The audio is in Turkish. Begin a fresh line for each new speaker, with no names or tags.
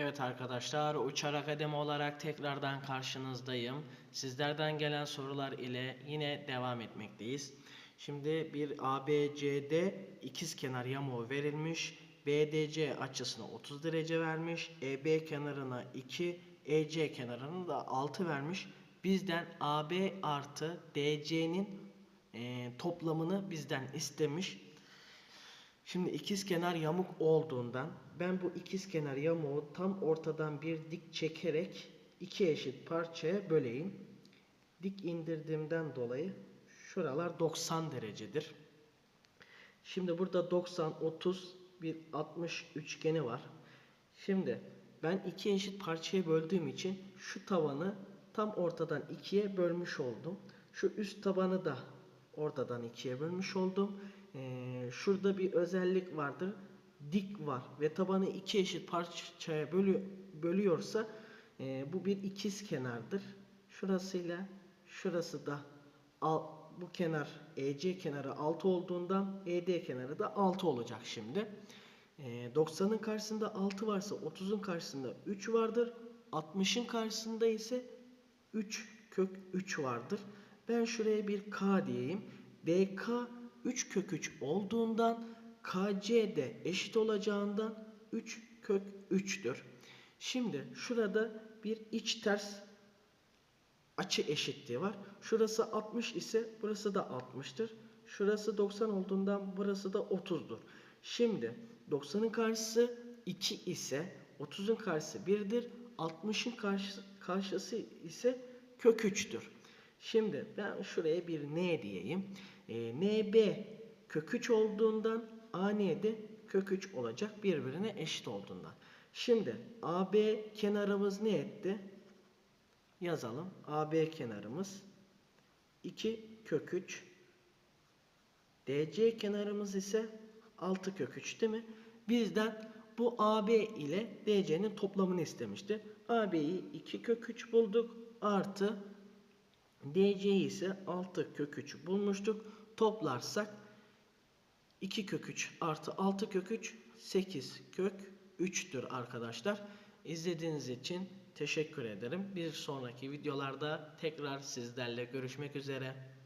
Evet arkadaşlar, Uçar Akademi olarak tekrardan karşınızdayım. Sizlerden gelen sorular ile yine devam etmekteyiz. Şimdi bir ABCD ikizkenar yamuğu verilmiş. BDC açısına 30 derece vermiş. EB kenarına 2, EC kenarına da 6 vermiş. Bizden AB artı DC'nin e, toplamını bizden istemiş. Şimdi ikizkenar yamuk olduğundan ben bu ikizkenar yamuğu tam ortadan bir dik çekerek iki eşit parçaya böleyim. Dik indirdiğimden dolayı şuralar 90 derecedir. Şimdi burada 90, 30, bir 60 üçgeni var. Şimdi ben iki eşit parçaya böldüğüm için şu tavanı tam ortadan ikiye bölmüş oldum. Şu üst tabanı da ortadan ikiye bölmüş oldum. Ee, şurada bir özellik vardır. Dik var ve tabanı iki eşit parçaya bölü, bölüyorsa e, bu bir ikiz kenardır. Şurasıyla şurası da al, bu kenar EC kenarı 6 olduğundan ED kenarı da 6 olacak şimdi. E, 90'ın karşısında 6 varsa 30'un karşısında 3 vardır. 60'ın karşısında ise 3 kök 3 vardır. Ben şuraya bir K diyeyim. BK 3 kök 3 olduğundan KC de eşit olacağından 3 kök 3'tür. Şimdi şurada bir iç ters açı eşitliği var. Şurası 60 ise burası da 60'tır. Şurası 90 olduğundan burası da 30'dur. Şimdi 90'ın karşısı 2 ise 30'un karşısı 1'dir. 60'ın karşı, karşısı ise kök 3'tür. Şimdi ben şuraya bir n diyeyim. E, nb kök 3 olduğundan an de kök 3 olacak birbirine eşit olduğundan. Şimdi AB kenarımız ne etti? Yazalım. AB kenarımız 2 kök 3. DC kenarımız ise 6 kök 3 değil mi? Bizden bu AB ile DC'nin toplamını istemişti. AB'yi 2 kök 3 bulduk. Artı DC ise 6 kök 3 bulmuştuk. Toplarsak 2 kök 3 artı 6 kök 3 8 kök 3'tür arkadaşlar. İzlediğiniz için teşekkür ederim. Bir sonraki videolarda tekrar sizlerle görüşmek üzere.